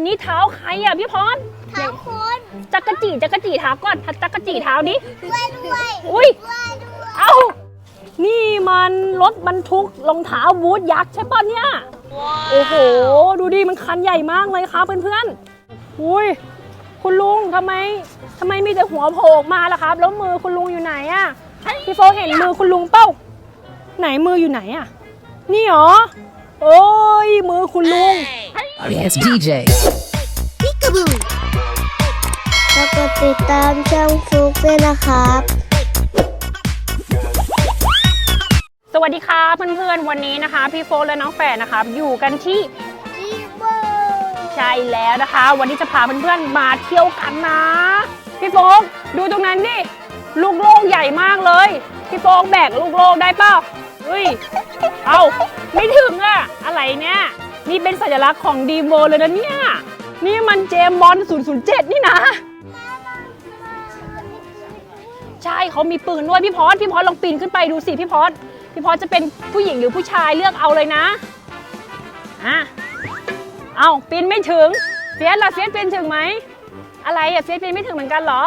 นนี้เท้าใครอะพี่พรเท้าคนจักรจีจักรจีเท้าก่อนจักรจีเท้านี้ด้วยด้วยอุ้ยด้วยด้วยเอ้านี่มันรถบรรทุกรองเท้าบูทยักษ์ใช่ป่ะเนี่ยโอ้โห ดูดิมันคันใหญ่มากเลยครับเพื่อนๆอุ้ยคุณลุงทำไมทำไมมีแต่หัวโผล่ออกมาล่ะครับ แล้วมือคุณลุงอยู่ไหนอะพี่โฟกเห็นมือคุณลุงเป้าไหนมืออยู่ไหนอะนี่เหรอ โอ้ย มือคุณลุง Yes, DJ. แล้วก็ติดตามช่องฟลุกด้วยนะครับ สวัสดีค่ะเพื่อนๆ วันนี้นะคะ พี่โฟกและน้องแฝดนะคะ อยู่กันที่จีโบใช่แล้วนะคะ วันนี้จะพาเพื่อนๆ มาเที่ยวกันนะ พี่โฟกดูตรงนั้นดิ ลูกโลกใหญ่มากเลย พี่โฟกแบกลูกโลกได้เปล่าเฮ้ย เอาไม่ถึงอะอะไรเนี่ย นี่เป็นสัญลักษณ์ของดีโมเลยนะเนี่ย นี่มันเจมบอล007 นี่นะ ใช่เขามีปืนด้วยพี่พอสพี่พอสลองปีนขึ้นไปดูสิพี่พอสพี่พอสจะเป็นผู้หญิงหรือผู้ชายเลือกเอาเลยนะอะเอาปีนไม่ถึงเฟียสล่ะเฟียสปีนถึงไหมอะไรอะเฟียสปีนไม่ถึงเหมือนกันเหรอ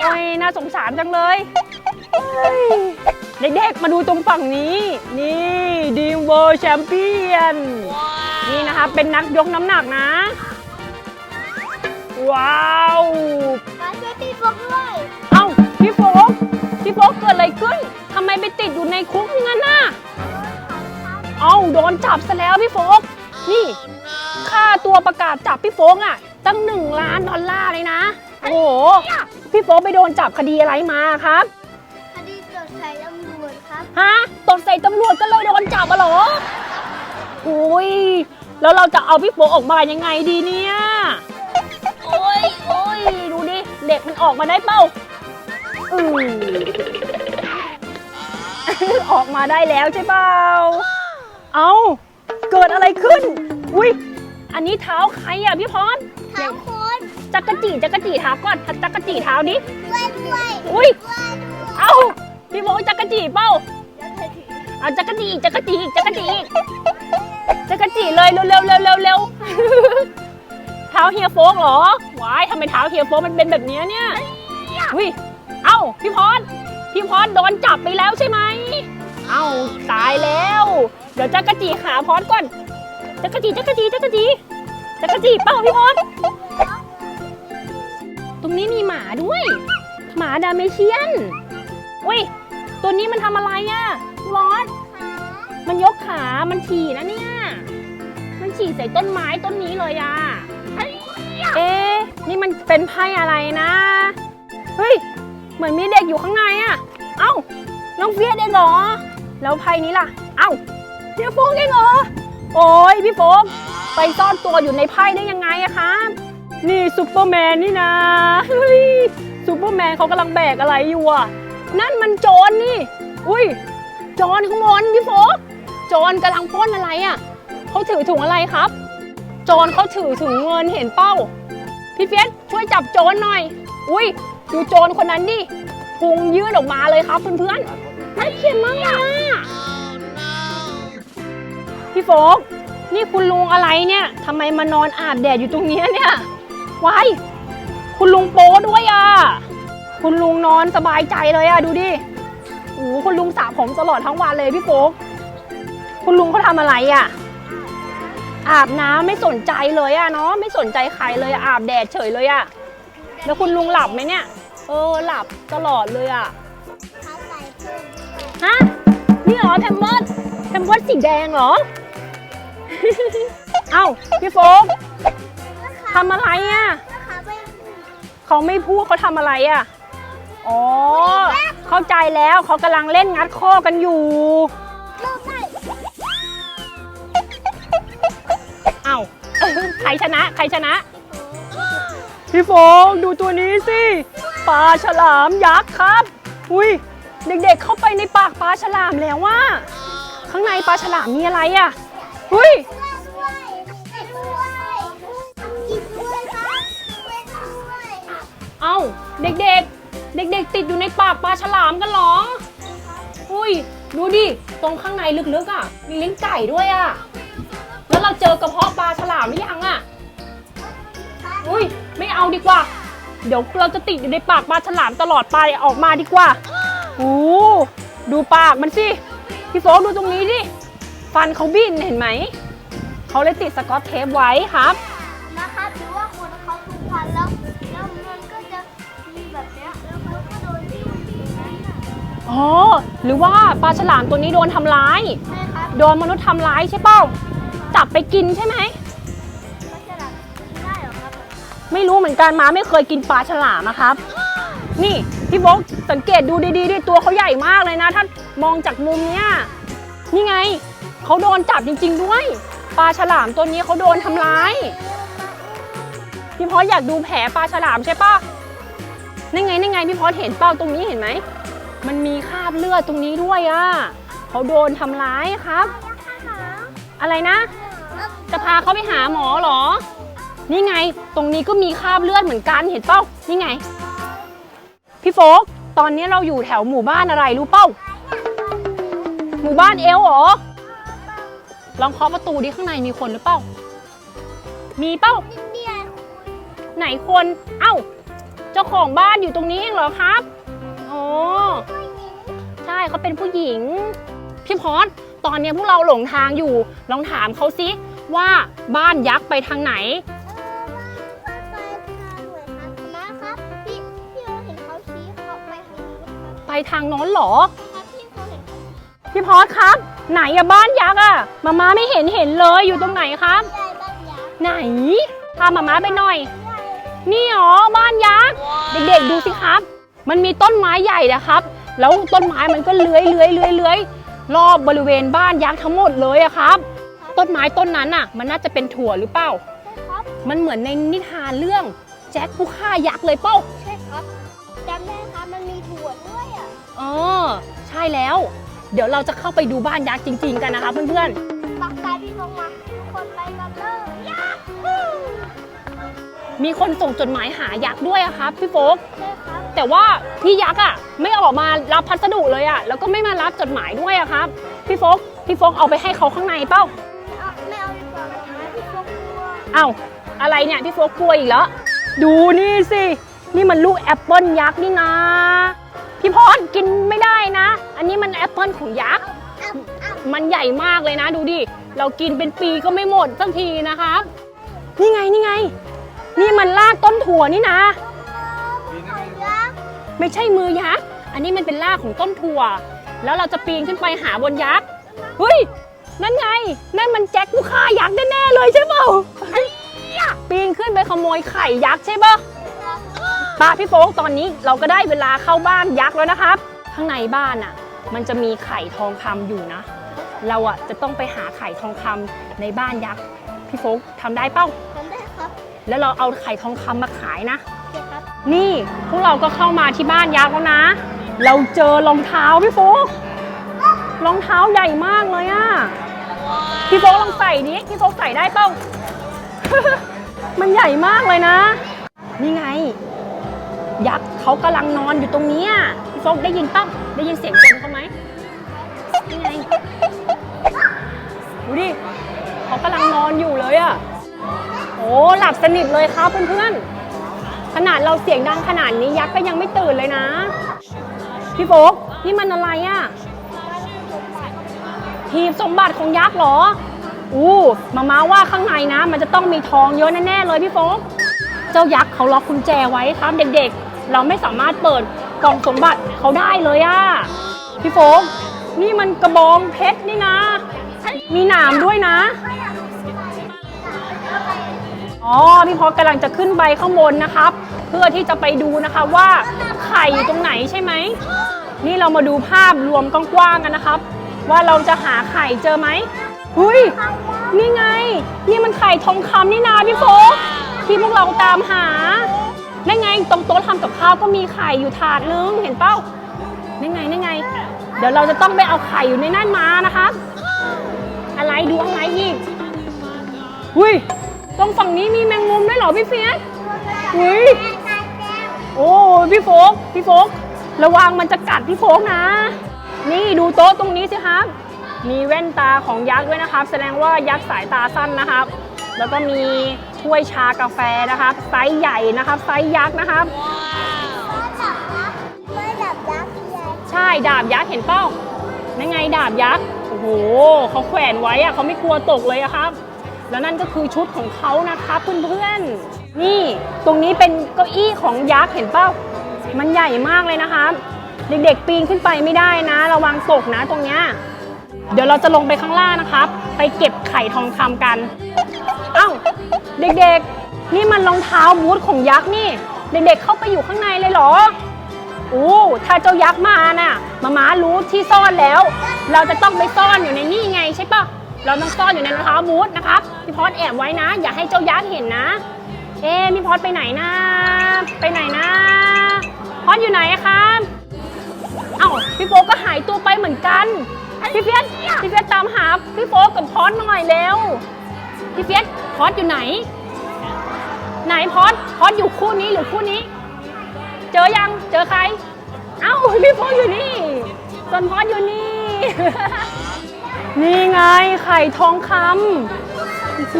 โอ้ยน่าสงสารจังเลย เฮ้ยเด็กๆมาดูตรงฝั่งนี้ นี่ดีมเวอร์แชมเปี้ยนนี่นะคะเป็นนักยกน้ำหนักนะ ว้าวมาช่วยพี่ฟลุกด้วย เอ้าพี่โฟกพี่โฟกเกิดอะไรขึ้นทำไมไปติดอยู่ในคุกอย่างนั้นน่ะเอ้าโดนจับซะแล้วพี่โฟกนี่ค่าตัวประกาศจับพี่โฟกอะ ตั้งหนึ่งล้านดอลลาร์เลยนะ โอ้โหพี่โฟกไปโดนจับคดีอะไรมาครับ ฮะตดใส่ตำรวจก็เลยโดนจับอะเหรออุ้ยแล้วเราจะเอาพี่โฟกออกมายังไงดีเนี่ยโอ้ยโอ้ยดูดิเด็กมันออกมาได้เปล่าอือออกมาได้แล้วใช่เปล่าเอาเกิดอะไรขึ้น อุ้ยอันนี้เท้าใครอะพี่พรเท้าคนจักรจีจักรจีเท้าก่อนจักรจีเท้านี้ด้วยด้วยอุ้ยด้วยด้วยเอ้าพี่โมจักรจีเป้าแล้ว เธอถือเอาจักรจีอีกจักรจีอีกจักรจีอีกจักรจีเลยเร็วเร็วเร็วเร็วเร็วเท้าเฮียโฟกเหรอวายทำไมเท้าเฮียโฟกมันเป็นแบบเนี้ยเนี่ยอุ้ยเอ้าพี่พรพี่พรโดนจับไปแล้วใช่ไหมเอ้าตายแล้ว เดี๋ยวจักรจีหาพรก่อนจักรจีจักรจีจักรจีจักรจีเป้าพี่พรตรงนี้มีหมาด้วย หมาดาเมเชียนอุ้ยตัวนี้มันทำอะไรอะ รอดมันยกขา มันฉี่นะเนี่ย มันฉี่ใส่ต้นไม้ต้นนี้เลยอะเอ๊ะ นี่มันเป็นไพ่อะไรนะ เฮ้ย เหมือนมีเด็กอยู่ข้างในอะเอ้า น้องเฟียสเองเหรอ แล้วไพ่นี้ล่ะ เอ้าเฮียโฟกเองเหรอ โอ้ยพี่โฟกไปซ่อนตัวอยู่ในไพ่ได้ยังไงอะครับนี่ซูเปอร์แมนนี่นะเฮ้ยซูเปอร์แมนเขากำลังแบกอะไรอยู่อะนั่นมันโจรนี่ อุ้ย โจรข้างบนพี่โฟกโจรกำลังปล้นอะไรอะ่ะเขาถือถุงอะไรครับ โจรเขาถือถุงเงินเห็นเป้า พี่เฟียสช่วยจับโจรหน่อย อุ้ยดูโจรคนนั้นดิพุงยื่นออกมาเลยครับเพื่อนๆน่าเกลียดมากเลยอะพี่โฟกนี่คุณลุงอะไรเนี่ยทำไมมานอนอาบแดดอยู่ตรงนี้เนี่ยว้ายคุณลุงโป้ด้วยอะ คุณลุงนอนสบายใจเลยอะ ดูดิ โอ้โหคุณลุงสระผมตลอดทั้งวันเลยพี่โฟกคุณลุงเขาทำอะไรอะ อาบน้ำไม่สนใจเลยอะเนาะไม่สนใจใครเลยอะอาบแดดเฉยเลยอะแล้วคุณลุงหลับไหมเนี่ย เออหลับตลอดเลยอะเท้าไหล่เพิ่มฮะนี่เหรอแพมเพิร์สแพมเพิร์สสีแดงเหรอ เอ้าพี่โฟกทำอะไรอะนะคะไม่เขาไม่พูดเขาทำอะไรอะ อ๋อ เข้าใจแล้วเขากำลังเล่นงัดข้อกันอยู่เริ่มได้เอ้าใครชนะ ใครชนะ พี่โฟงดูตัวนี้สิปลาฉลามยักษ์ครับ อุ้ยเด็กๆเข้าไปในปากปลาฉลามแล้วว่า ข้างในปลาฉลามมีอะไรอะอุ้ยด้วยด้วยกินด้วยครับด้วยด้วยเอ้าเด็กๆ เด็กๆ ติดอยู่ในปากปลาฉลามกันเหรอ อุ้ย ดูดิ ตรงข้างในลึกๆอะ มีลิ้นไก่ด้วยอะ แล้วเราเจอกระเพาะปลาฉลามหรือยังอะ อุ้ย ไม่เอาดีกว่า เดี๋ยวเราจะติดอยู่ในปากปลาฉลามตลอดไปออกมาดีกว่าโอ้ดูปากมันสิ พี่โฟกดูตรงนี้ดิ ฟันเขาบินเห็นไหม เขาเลยติดสกอตเทปไว้ครับ อ๋อหรือว่าปลาฉลามตัวนี้โดนทำร้าย ใช่ครับโดนมนุษย์ทำร้ายใช่เป้าจับไปกินใช่ไหมมันจะหลับได้เหรอครับ ไม่รู้เหมือนกันม้าไม่เคยกินปลาฉลามนะครับ นี่พี่โบกสังเกตดูดีๆดิตัวเขาใหญ่มากเลยนะ ถ้ามองจากมุมเนี้ยนี่ไงเขาโดนจับจริง ๆ ด้วยปลาฉลามตัวนี้เขาโดนทำร้ายพี่พอสอยากดูแผลปลาฉลามใช่ปะนั่นไงนั่นไงพี่พอสเห็นเป้าตรงนี้เห็นไหม มันมีคราบเลือดตรงนี้ด้วยอะ่ะเขาโดนทำร้ายครับ อะไรนะ จะพาเขาไปหาหมอเหรอ นี่ไง ตรงนี้ก็มีคราบเลือดเหมือนกันเห็นเป้านี่ไง พี่โฟกตอนนี้เราอยู่แถวหมู่บ้านอะไรรู้เป้า หมู่บ้านเอลเหรอ ลองเคาะประตูดิข้างในมีคนหรือเปล่า มีเป้าเนี่ยไหนคน เอ้า เจ้าของบ้านอยู่ตรงนี้เองเหรอครับ อ๋อ ใช่เขาเป็นผู้หญิง พี่พอสตอนนี้พวกเราหลงทางอยู่ ลองถามเขาสิว่าบ้านยักษ์ไปทางไหน ไปทางเหมือนครับมาครับพี่พี่เราเห็นเขาชี้เขาไปทางนู้นครับไปทางโน้นเหรอครับพี่เขาเห็นเขาพี่พอสครับ ไหนอะบ้านยักษ์อะมาม่าไม่เห็นเห็นเลยอยู่ตรงไหนครับใหญ่บ้านยักษ์ไหนพามาม่าไปหน่อยใหญ่นี่หรอบ้านยักษ์ เด็กๆดูสิครับ มันมีต้นไม้ใหญ่นะครับ แล้วต้นไม้มันก็เลื้อยเลื้อยเลื้อยเลื้อยรอบบริเวณบ้านยักษ์ทั้งหมดเลยอะครับ ต้นไม้ต้นนั้นอะมันน่าจะเป็นถั่วหรือเปล่า ใช่ครับ มันเหมือนในนิทานเรื่องแจ็คผู้ฆ่ายักษ์เลยเป้าใช่ครับจำได้ครับมันมีถั่วด้วยอะเออใช่แล้ว เดี๋ยวเราจะเข้าไปดูบ้านยักษ์จริง ๆ กันนะคะเพื่อนปักสายพี่ลงมาทุกคนไปกันเลยยักษ์ๆ มีคนส่งจดหมายหายักษ์ด้วยอะครับพี่โฟกใช่ครับแต่ว่าพี่ยักษ์อะไม่ออกมารับพัสดุเลยอะแล้วก็ไม่มารับจดหมายด้วยอะครับพี่โฟกพี่โฟกเอาไปให้เขาข้างในเป้าไม่เอาไม่เอาดีกว่ามันหาพี่พวกกลัวเอ้าอะไรเนี่ยพี่โฟกกลัวอีกแล้วดูนี่สินี่มันลูกแอปเปิลยักษ์นี่นะพี่พรกินไม่ได้นะ อันนี้มันแอปเปิลของยักษ์อ้าวอ้าวมันใหญ่มากเลยนะ ดูดิ เรากินเป็นปีก็ไม่หมดสักทีนะครับ นี่ไงนี่ไง นี่มันรากต้นถั่วนี่นะขอยักษ์ไม่ใช่มือยักษ์ อันนี้มันเป็นรากของต้นถั่ว แล้วเราจะปีนขึ้นไปหาบนยักษ์ เฮ้ย นั่นไง นั่นมันแจ็คผู้ฆ่ายักษ์แน่ๆเลยใช่เปล่าปีนขึ้นไปขโมยไข่ยักษ์ใช่ปะป้าพี่โฟกตอนนี้เราก็ได้เวลาเข้าบ้านยักษ์แล้วนะครับ ข้างในบ้านอะ มันจะมีไข่ทองคำอยู่นะ เราอะจะต้องไปหาไข่ทองคำในบ้านยักษ์ พี่โฟกทำได้เป้าทำได้ครับ แล้วเราเอาไข่ทองคำมาขายนะโอเคครับนี่พวกเราก็เข้ามาที่บ้านยักษ์แล้วนะ เราเจอรองเท้าพี่โฟกรองเท้าใหญ่มากเลยอะพี่โฟกลองใส่ดิพี่โฟกใส่ได้เปล่ามันใหญ่มากเลยนะ นี่ไง ยักษ์เขากำลังนอนอยู่ตรงนี้อะพี่โฟกได้ยินเปล่าได้ยินเสียงคนเขาไหมนี่ไงดูดิเขากำลังนอนอยู่เลยอะโอ้หลับสนิทเลยครับเพื่อนๆ ขนาดเราเสียงดังขนาดนี้ยักษ์ก็ยังไม่ตื่นเลยนะ พี่โฟกนี่มันอะไรอะ่ะหีบสมบัติของยักษ์เหรอ อู้มามาว่าข้างในนะ มันจะต้องมีทองเยอะแน่ๆเลยพี่โฟกเจ้ายักษ์เขาล็อกกุญแจไว้ครับเด็กๆ เราไม่สามารถเปิดกล่องสมบัติเขาได้เลยอะ่ะพี่โฟกนี่มันกระบองเพชรนี่นะ อ๋อพี่พอกำลังจะขึ้นไปข้างบนนะครับ เพื่อที่จะไปดูนะคะว่าไข่อยู่ตรงไหนใช่ไหม นี่เรามาดูภาพรวมกว้างๆกันนะครับ ว่าเราจะหาไข่เจอไหมหุยนี่ไง นี่มันไข่ทองคำนี่นาพี่โฟกที่พวกเราตามหาได้ไงตรงโต๊ะทำกับข้าวก็มีไข่อยู่ถาดนึงเห็นเป้านี่ไงนี่ไง เดี๋ยวเราจะต้องไปเอาไข่อยู่ในนั่นมานะครับอะไรดูอะไรอีกอุ้ย ตรงฝั่งนี้มีแมงมุมด้วยเหรอพี่เฟียสอุ้ยโอ้ยพี่โฟกพี่โฟกระวังมันจะกัดพี่โฟกนะ นี่ดูโต๊ะตรงนี้สิครับ มีแว่นตาของยักษ์ด้วยนะครับ แสดงว่ายักษ์สายตาสั้นนะครับ แล้วก็มีถ้วยชากาแฟนะครับไซส์ใหญ่นะครับไซส์ยักษ์นะครับไม่ดับยักษ์ใหญ่ใช่ดาบยักษ์เห็นเป้านั่นไงดาบยักษ์โอ้โหเขาแขวนไว้อะเขาไม่กลัวตกเลยอะครับ แล้วนั่นก็คือชุดของเขานะครับเพื่อนๆ นี่ตรงนี้เป็นเก้าอี้ของยักษ์เห็นเป้ามันใหญ่มากเลยนะครับเด็กๆปีนขึ้นไปไม่ได้นะ ระวังตกนะตรงเนี้ยเดี๋ยวเราจะลงไปข้างล่างนะครับ ไปเก็บไข่ทองคำกัน เอ้าเด็กๆ นี่มันรองเท้าบูทของยักษ์นี่ เด็กๆเข้าไปอยู่ข้างในเลยเหรอโอ้ถ้าเจ้ายักษ์มาน่ะมาม้ารู้ที่ซ่อนแล้ว เราจะต้องไปซ่อนอยู่ในนี่ไงใช่ปะ เราต้องซ่อนอยู่ในรองเท้าบูทนะครับพี่พอดแอบไว้นะ อย่าให้เจ้ายักษ์เห็นนะ เอ๊พี่พอดไปไหนนะ ไปไหนนะ พอดอยู่ไหนอะครับเอ้าพี่โฟกก็หายตัวไปเหมือนกันพี่เฟียสพี่เฟียสตามหาพี่โฟกกับพอดหน่อยเร็วพี่เฟียสพอดอยู่ไหน ไหนพอดพอดอยู่คู่นี้หรือคู่นี้ เจอยังเจอใคร เอ้าพี่โฟอยู่นี่ส่วนพอดอยู่นี่ นี่ไงไข่ทองคำโอ้โห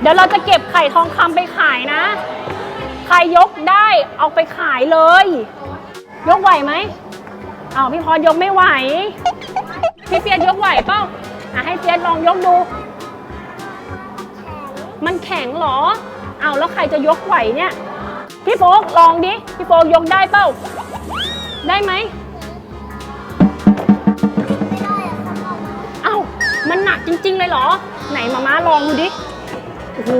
เดี๋ยวเราจะเก็บไข่ทองคำไปขายนะ ใครยกได้เอาไปขายเลย ยกไหวไหมเอาพี่พอดยกไม่ไหว พี่เฟียสยกไหวเปล่าอะให้เฟียสลองยกดู มันแข็งเหรอ เอาแล้วใครจะยกไหวเนี่ย พี่โฟกลองดิ พี่โฟกยกได้เปล่า ได้ไหม จริงๆเลยเหรอ ไหนมาม่าลองดูดิโอ้โห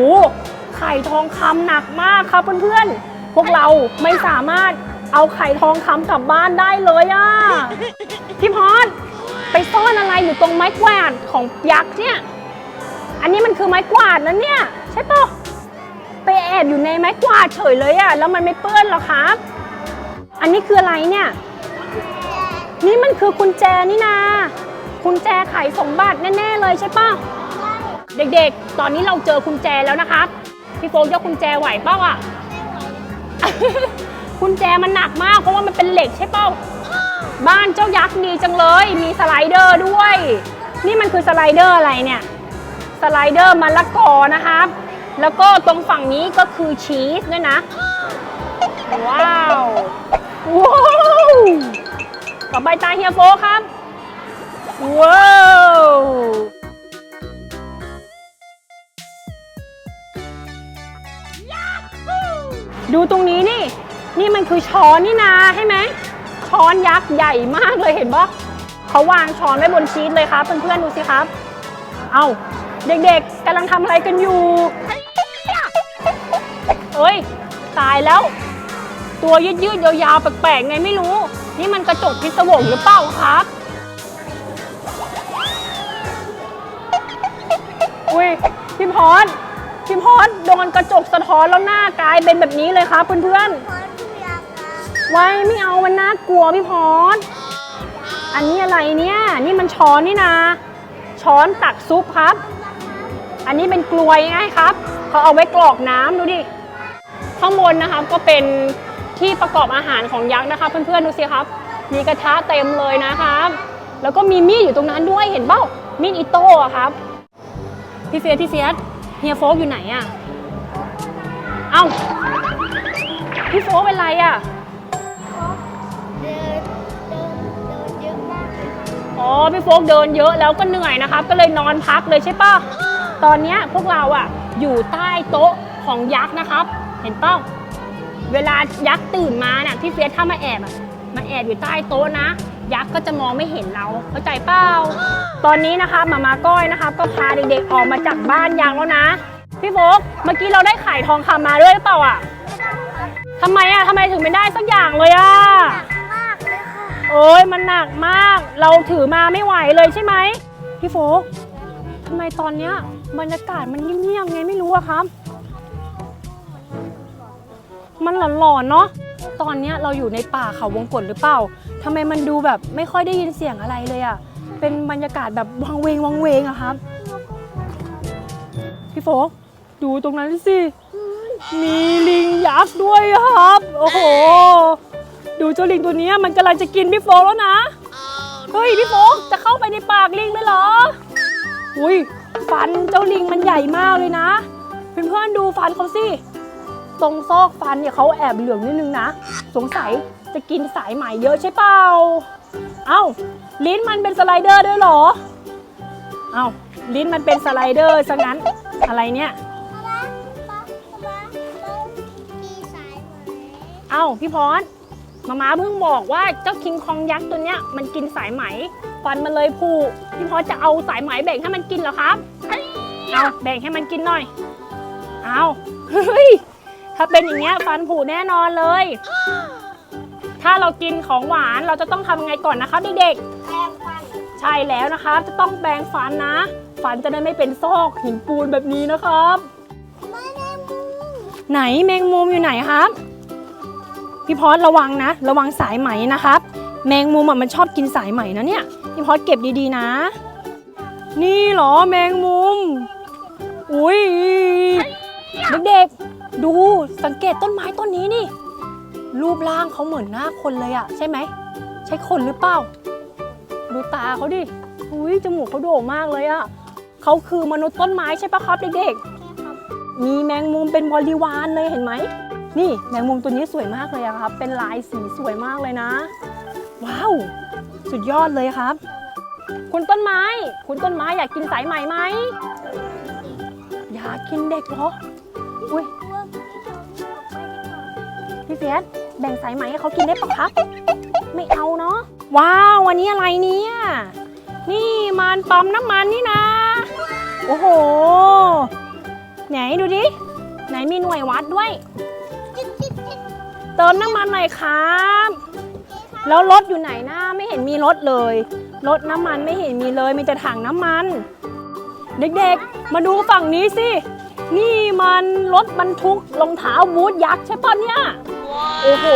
ไข่ทองคำหนักมากครับเพื่อนๆ พวกเราไม่สามารถเอาไข่ทองคำกลับบ้านได้เลยอะพี่พอดไปซ่อนอะไรอยู่ตรงไม้กวาดของยักษ์เนี่ย อันนี้มันคือไม้กวาดนะเนี่ย ใช่ปะไปแอบอยู่ในไม้กวาดเฉยเลยอะแล้วมันไม่เปื้อนหรอครับ อันนี้คืออะไรเนี่ย นี่มันคือกุญแจนี่นา กุญแจไขสมบัติแน่ ๆ เลยใช่ปะเด็กๆ ตอนนี้เราเจอกุญแจแล้วนะครับพี่โฟกยกกุญแจไหวเปล่าอะกุญแจมันหนักมากเพราะว่ามันเป็นเหล็กใช่เปล่าบ้านเจ้ายักษ์ดีจังเลย มีสไลเดอร์ด้วย นี่มันคือสไลเดอร์อะไรเนี่ย สไลเดอร์มะละกอนะครับ แล้วก็ตรงฝั่งนี้ก็คือชีสด้วยนะ ว้าว ว้าว ต่อไปตาเฮียโฟกครับ ว้าวดูตรงนี้นี่ นี่มันคือช้อนนี่นาใช่ไหมช้อนยักษ์ใหญ่มากเลยเห็นปะเขาวางช้อนไว้บนชีสเลยครับเพื่อนๆดูสิครับ เอาเด็กๆกำลังทำอะไรกันอยู่เอ้ยตายแล้ว ตัวยืดยืดๆยาวๆแปลกๆไงไม่รู้ นี่มันกระจกพิศวงหรือเปล่าครับ อุ้ยพี่พรพี่พรโดนกระจกสะท้อนแล้วหน้ากลายเป็นแบบนี้เลยครับเพื่อนพอทุกอย่างนะๆไว้ไม่เอามันน่ากลัวพี่พรอันนี้อะไรเนี่ย นี่มันช้อนนี่นาช้อนตักซุปครับ อันนี้เป็นกลวยไงครับเขาเอาไว้กรอกน้ำดูดิ ข้างบนนะครับก็เป็นที่ประกอบอาหารของยักษ์นะคะเพื่อนๆดูสิครับ มีกระทะเต็มเลยนะครับ แล้วก็มีมีดอยู่ตรงนั้นด้วยเห็นเปล่ามีดอิโต้อะครับ พี่เฟียสพี่เฟียสเฮียโฟกอยู่ไหนอะเอ้าพี่โฟกเป็นไรอะเดินเดินเดินเยอะมากเลยค่ะอ๋อพี่โฟกเดินเยอะแล้วก็เหนื่อยนะครับ ก็เลยนอนพักเลยใช่ปะตอนเนี้ยพวกเราอะอยู่ใต้โต๊ะของยักษ์นะครับ เห็นเป้าเวลายักษ์ตื่นมาน่ะพี่เฟียสถ้ามาแอบอะมาแอบอยู่ใต้โต๊ะนะ ยักษ์ก็จะมองไม่เห็นเราเข้าใจเปล่าตอนนี้นะคะมามาก้อยนะคะ ก็พาเด็กๆออกมาจากบ้านยักษ์แล้วนะ พี่โฟกเมื่อกี้เราได้ไข่ทองคำมาด้วยหรือเปล่าอะทำไมอะทำไมถึงไม่ได้สักอย่างเลยอะมากเลยค่ะโอ้ยมันหนักมาก เราถือมาไม่ไหวเลยใช่ไหมพี่โฟกทำไมตอนเนี้ยบรรยากาศมันเงียบๆไงไม่รู้อะครับมันหลอนๆเนาะ ตอนเนี้ยเราอยู่ในป่าเขาวงกฏหรือเปล่า ทำไมมันดูแบบไม่ค่อยได้ยินเสียงอะไรเลยอะเป็นบรรยากาศแบบวังเวงวังเวงอะครับ พี่โฟกดูตรงนั้นสิ มีลิงยักษ์ด้วยครับ โอ้โห ดูเจ้าลิงตัวนี้มันกำลังจะกินพี่โฟกแล้วนะ เฮ้ยพี่โฟกจะเข้าไปในปากลิงเลยเหรอ อุ้ยฟันเจ้าลิงมันใหญ่มากเลยนะเพื่อนๆดูฟันเขาสิ ตรงซอกฟันเนี่ยเขาแอบเหลืองนิดนึงนะ สงสัย จะกินสายไหมเยอะใช่เปล่า เอ้า ลิ้นมันเป็นสไลเดอร์ด้วยเหรอ เอ้า ลิ้นมันเป็นสไลเดอร์ซะงั้น อะไรเนี่ยป๊าป๊าป๊าป๊ามีสายไหมเอ้า พี่พรมาม้าเพิ่งบอกว่าเจ้าคิงคองยักษ์ตัวเนี้ยมันกินสายไหมฟันมันเลยผุพี่พรจะเอาสายไหมแบ่งให้มันกินเหรอครับ เอาแบ่งให้มันกินหน่อย เอาเฮ้ย ถ้าเป็นอย่างเงี้ยฟันผุแน่นอนเลย ถ้าเรากินของหวานเราจะต้องทำยังไงก่อนนะคะเด็กๆแปรงฟันใช่แล้วนะคะ จะต้องแปรงฟันนะ ฟันจะได้ไม่เป็นซอกหินปูนแบบนี้นะครับ ไม่ได้มูไหนแมงมุมอยู่ไหนครับ พี่พอสระวังนะ ระวังสายไหมนะครับ แมงมุมอะมันชอบกินสายไหมนะเนี่ยพี่พอสเก็บดีๆนะ นี่เหรอแมงมุม อุ้ยเด็กๆดูสังเกตต้นไม้ต้นนี้นี่ รูปร่างเขาเหมือนหน้าคนเลยอะใช่ไหม ใช่คนหรือเปล่า ดูตาเขาดิอุ้ยจมูกเขาโด่งมากเลยอะเขาคือมนุษย์ต้นไม้ใช่ปะครับเด็กๆมีแมงมุมเป็นบริวารเลยเห็นไหมนี่แมงมุมตัวนี้สวยมากเลยอะครับ เป็นลายสีสวยมากเลยนะ ว้าว สุดยอดเลยครับ คุณต้นไม้ คุณต้นไม้อยากกินสายไหมไหมอยากกินเด็กเหรออุ้ยว่า พี่เฟียสแบ่งสายไหมให้เขากินได้ปะครับ ไม่เอาเนาะ ว้าว วันนี้อะไรเนี่ย นี่มันปั๊มน้ำมันนี่นะ โอ้โห ไหนดูดิ ไหนมีหน่วยวัดด้วย เติมน้ำมันหน่อยครับ แล้วรถอยู่ไหนนะไม่เห็นมีรถเลย รถน้ำมันไม่เห็นมีเลย มีแต่ถังน้ำมัน เด็กๆ มาดูฝั่งนี้สิ นี่มันรถบรรทุกรองเท้าบูทยักษ์ใช่ปะเนี่ย โอ้โห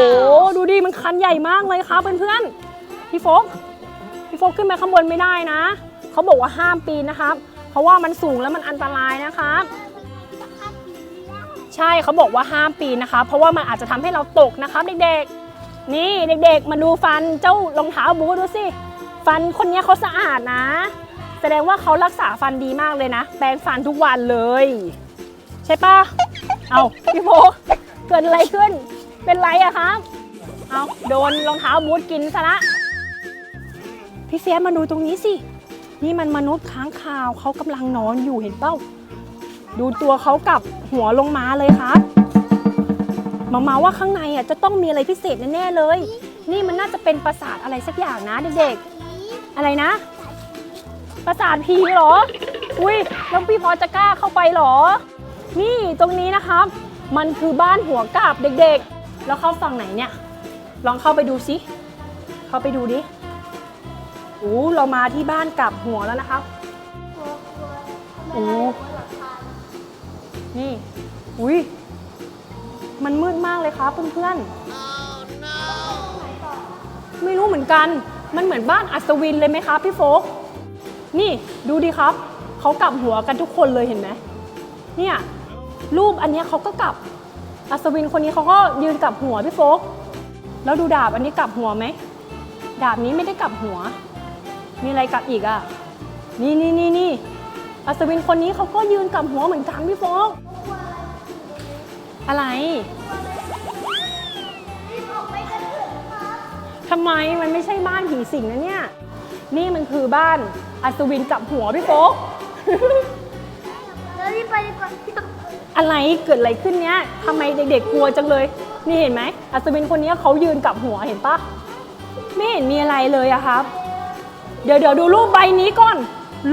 ดูดิ มันคันใหญ่มากเลยครับเพื่อนๆ พี่โฟก พี่โฟกขึ้นไปข้างบนไม่ได้นะ เขาบอกว่าห้ามปีนนะครับ เพราะว่ามันสูงแล้วมันอันตรายนะครับ ใช่เขาบอกว่าห้ามปีนนะคะ เพราะว่ามันอาจจะทำให้เราตกนะครับเด็กๆ นี่เด็กๆ มาดูฟันเจ้ารองเท้าบูดูสิ ฟันคนนี้เขาสะอาดนะ แสดงว่าเขารักษาฟันดีมากเลยนะ แปรงฟันทุกวันเลย ใช่ปะเอาพี่โพกเกิดอะไรขึ้น เป็นไรอะครับ เอาโดนรองเท้าบูทกินซะละพี่เฟียสมาดูตรงนี้สิ นี่มันมนุษย์ค้างคาวเขากำลังนอนอยู่เห็นเป้า ดูตัวเขากับหัวลงมาเลยครับมามาว่าข้างในอะจะต้องมีอะไรพิเศษแน่ๆเลย นี่มันน่าจะเป็นปราสาทอะไรสักอย่างนะเด็กๆ อะไรนะ ปราสาทผีเหรอ อุ้ยแล้วพี่พอจะกล้าเข้าไปเหรอ นี่ตรงนี้นะครับ มันคือบ้านหัวกาบเด็กๆ แล้วเข้าฝั่งไหนเนี่ย ลองเข้าไปดูสิเข้าไปดูดิโอ้เรามาที่บ้านกลับหัวแล้วนะครับ โอ้นี่ อุ้ยมันมืดมากเลยครับเพื่อนๆไม่รู้เหมือนกัน มันเหมือนบ้านอัศวินเลยไหมครับพี่โฟก นี่ดูดิครับ เขากลับหัวกันทุกคนเลยเห็นไหมเนี่ยรูปอันนี้เขาก็กลับ อัศวินคนนี้เขาก็ยืนกลับหัวพี่โฟกแล้วดูดาบอันนี้กลับหัวไหม ดาบนี้ไม่ได้กลับหัว มีอะไรกลับอีกอะ นี่นี่นี่นี่อัศวินคนนี้เขาก็ยืนกลับหัวเหมือนกันพี่โฟกอะไรไปกันเถอะครับทำไมมันไม่ใช่บ้านผีสิงนะเนี่ย นี่มันคือบ้านอัศวินกลับหัวพี่โฟก รีบไปดีกว่าอะไรเกิดอะไรขึ้นเนี้ยทำไมเด็กๆกลัวจังเลย นี่เห็นไหมอัศวินคนนี้เขายืนกับหัวเห็นปะไม่เห็นมีอะไรเลยอะครับ เดี๋ยวเดี๋ยวดูรูปใบนี้ก่อน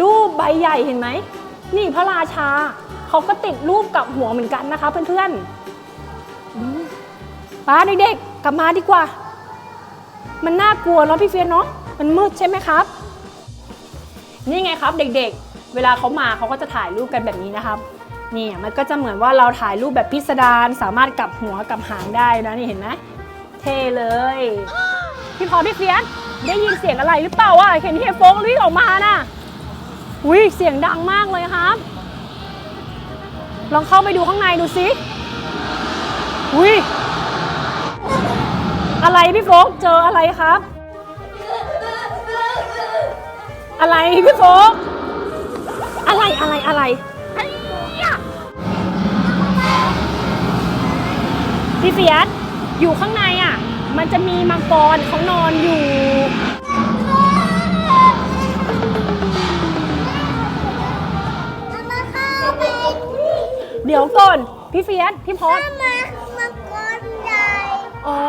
รูปใบใหญ่เห็นไหม นี่พระราชา เขาก็ติดรูปกับหัวเหมือนกันนะคะ เพื่อนๆมป้าเด็กๆกลับมาดีกว่า มันน่ากลัวเนาะพี่เฟียนเนาะ มันมืดใช่ไหมครับ นี่ไงครับเด็กๆ เวลาเขามาเขาก็จะถ่ายรูปกันแบบนี้นะครับนี่มันก็จะเหมือนว่าเราถ่ายรูปแบบพิสดารสามารถกลับหัวกลับหางได้นะนี่เห็นไหมเท่เลยพี่พอพี่เฟียสได้ยินเสียงอะไรหรือเปล่าอะเห็นเฮียโฟกวิ่งออกมาน่ะอุ้ยเสียงดังมากเลยครับ ลองเข้าไปดูข้างในดูสิอุ้ยอะไรพี่โฟกเจออะไรครับ อะไรพี่โฟก ออะไรอะไรอะไรพี่เฟียสอยู่ข้างในอะ มันจะมีมังกรเขานอนอยู่มาเข้าไปเดี๋ยวก่อนพี่เฟียสพี่พอดมามังกรใหญ่อ๋อ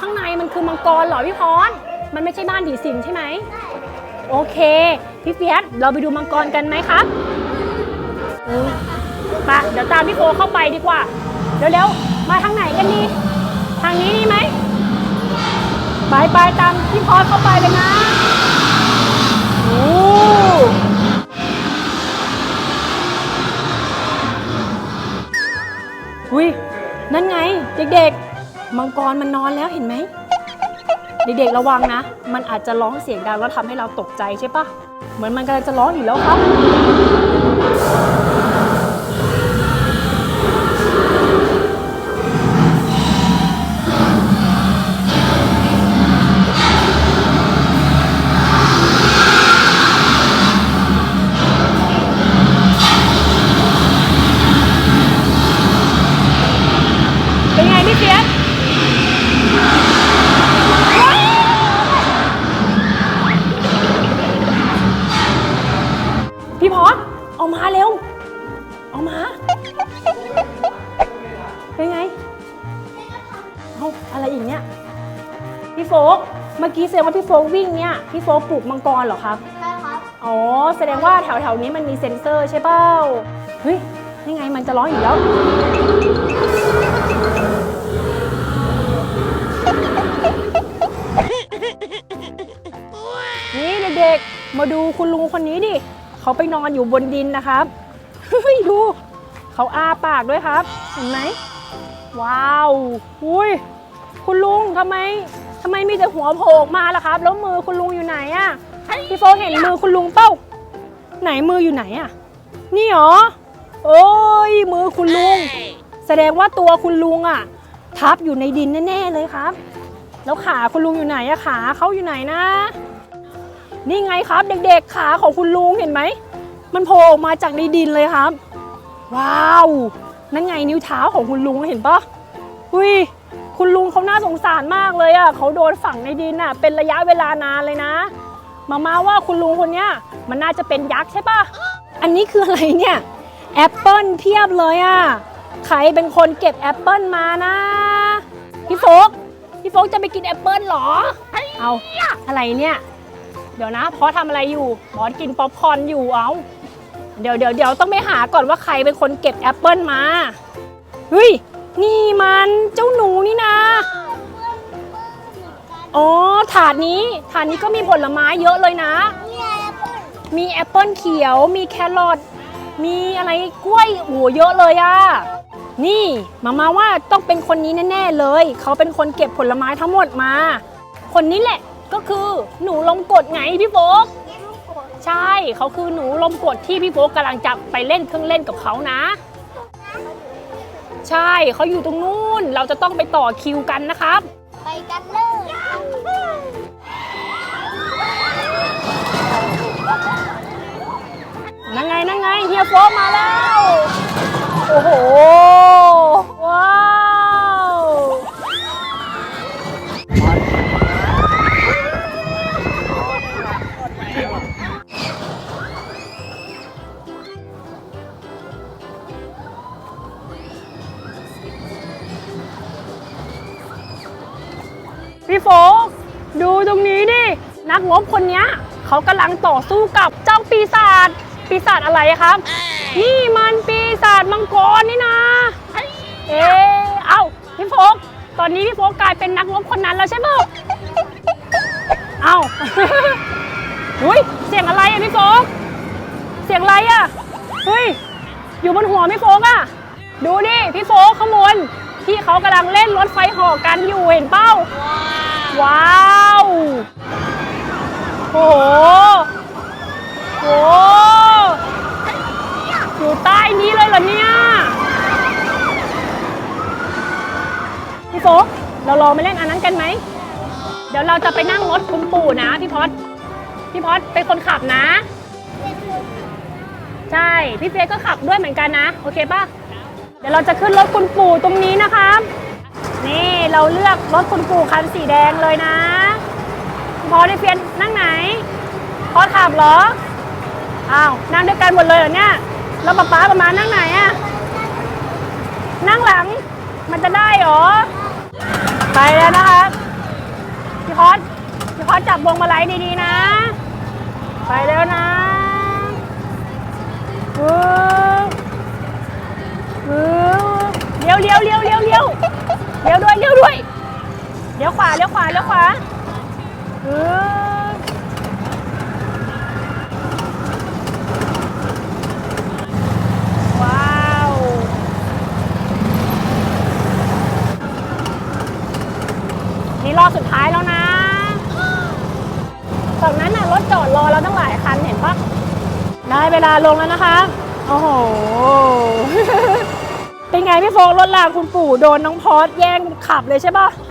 ข้างในมันคือมังกรเหรอพี่พรมันไม่ใช่บ้านผีสิงใช่ไหม โอเค พี่เฟียสเราไปดูมังกรกันไหมครับมไปเดี๋ยวตามพี่โฟเข้าไปดีกว่าเร็วๆมาทางไหนกันดีทางนี้ดีไหมไปไปๆตามพี่พรเข้าไปเลยนะโอ้หุยนั่นไง เด็กๆ มังกรมันนอนแล้วเห็นไหม เด็กๆ ระวังนะ มันอาจจะร้องเสียงดังแล้วทำให้เราตกใจใช่ปะ เหมือนมันกำลังจะร้องอีกแล้วครับ พี่โฟกปลูกมังกรเหรอครับ ใช่ครับ อ๋อ แสดงว่าแถวแถวๆนี้มันมีเซ็นเซอร์ใช่เปล่า เฮ้ยนี่ไงมันจะร้องอีกแล้ว นี่เด็กๆ มาดูคุณลุงคนนี้ดิ เขาไปนอนอยู่บนดินนะครับเฮ้ยดูเขาอ้าปากด้วยครับ เห็นไหม ว้าว อุ้ย คุณลุงทำไม ทำไมมีแต่หัวโผล่ออกมาล่ะครับ แล้วมือคุณลุงอยู่ไหนอะพี่โฟกเห็นมือคุณลุงเป้า ไหนมืออยู่ไหนอะนี่หรอ โอ้ยมือคุณลุง แสดงว่าตัวคุณลุงอะทับอยู่ในดินแน่ ๆเลยครับ แล้วขาคุณลุงอยู่ไหนอะขาเขาอยู่ไหนนะ นี่ไงครับ เด็กๆขาของคุณลุงเห็นไหม มันโผล่ออกมาจากในดินเลยครับ ว้าว นั่นไงนิ้วเท้าของคุณลุงเห็นปะอุ้ย คุณลุงเขาน่าสงสารมากเลยอะเขาโดนฝังในดินอะ เป็นระยะเวลานานเลยนะ มามาว่าคุณลุงคนเนี้ยมันน่าจะเป็นยักษ์ใช่ปะอันนี้คืออะไรเนี่ยแอปเปิลเพียบเลยอะใครเป็นคนเก็บแอปเปิลมานะพี่โฟกพี่โฟกจะไปกินแอปเปิลเหรอ เอาอะไรเนี่ย เดี๋ยวนะพอสทำอะไรอยู่พอสกินป๊อปคอร์นอยู่เอาเดี๋ยวเดี๋ยวเดี๋ยวต้องไปหาก่อนว่าใครเป็นคนเก็บแอปเปิลมาเฮ้ย นี่มันเจ้าหนูนี่นะ อ๋อ ถาดนี้ ถาดนี้ก็มีผลไม้เยอะเลยนะนี่แอปเปิ้ลมีแอปเปิลเขียว มีแครอท มีอะไรกล้วยโอ้โหเยอะเลยอะนี่มามาว่าต้องเป็นคนนี้แน่ ๆ เลย เขาเป็นคนเก็บผลไม้ทั้งหมดมา คนนี้แหละก็คือหนูลมกดไงพี่โฟกนี่ลูกโกดใช่เขาคือหนูลมกดที่พี่โฟกกำลังจะไปเล่นเครื่องเล่นกับเขานะ ใช่เขาอยู่ตรงนู้น เราจะต้องไปต่อคิวกันนะครับ ไปกันเลยนั่งไงนั่งไงเฮียโฟมาแล้ว โอ้โห พี่โฟกดูตรงนี้ดิ นักงบคนเนี้ยเขากำลังต่อสู้กับเจ้าปีศาจ ปีศาจอะไรอะครับ นี่มันปีศาจมังกรนี่นะ เอ๊ะเอ้าพี่โฟกตอนนี้พี่โฟกกลายเป็นนักงบคนนั้นแล้วใช่ไหมเอ้าอุ้ยเสียงอะไรอะพี่โฟกเสียงอะไรอะเฮ้ย อยู่บนหัวพี่โฟกอะดูดิพี่โฟกขางบวนที่เขากำลังเล่นรถไฟเหอกันอยู่เห็นเป้า ว้าว โอ้โหโอ้โหอยู่ใต้นี้เลยเหรอเนี่ย พี่โฟกเราลองไปเล่นอันนั้นกันไหม เดี๋ยวเราจะไปนั่งรถคุณปู่นะพี่พอดพี่พอดเป็นคนขับนะ ใช่ พี่เฟียก็ขับด้วยเหมือนกันนะ โอเคป่ะ เดี๋ยวเราจะขึ้นรถคุณปู่ตรงนี้ เราเลือกรถคุณปู่คันสีแดงเลยนะพอได้เฟียนนั่งไหนพอขับเหรออ้าวนั่งด้วยกันหมดเลยเหรอเนี่ยแล้วป๊าป๊าประมาณนั่งไหนอะนั่งหลังมันจะได้หรอ ไปแล้วนะคะพี่คอสพี่คอสจับวงมาลัยดีๆนะ ไปแล้วนะปึ๊บปึ๊บเลี้ยวเลี้ยวเลี้ยวเลี้ยวเลี้ยว เลี้ยวด้วยเลี้ยวด้วยเลี้ยวขวาเลี้ยวขวาเลี้ยวขวาปึ๊บว้าวนี่รอบสุดท้ายแล้วนะฝั่งนั้นน่ะรถจอดรอเราตั้งหลายคันเห็นปะได้เวลาลงแล้วนะคะ โอ้โห เป็นไงพี่โฟกรถรางคุณปู่โดนน้องพอสแย่งขับเลยใช่ปะใ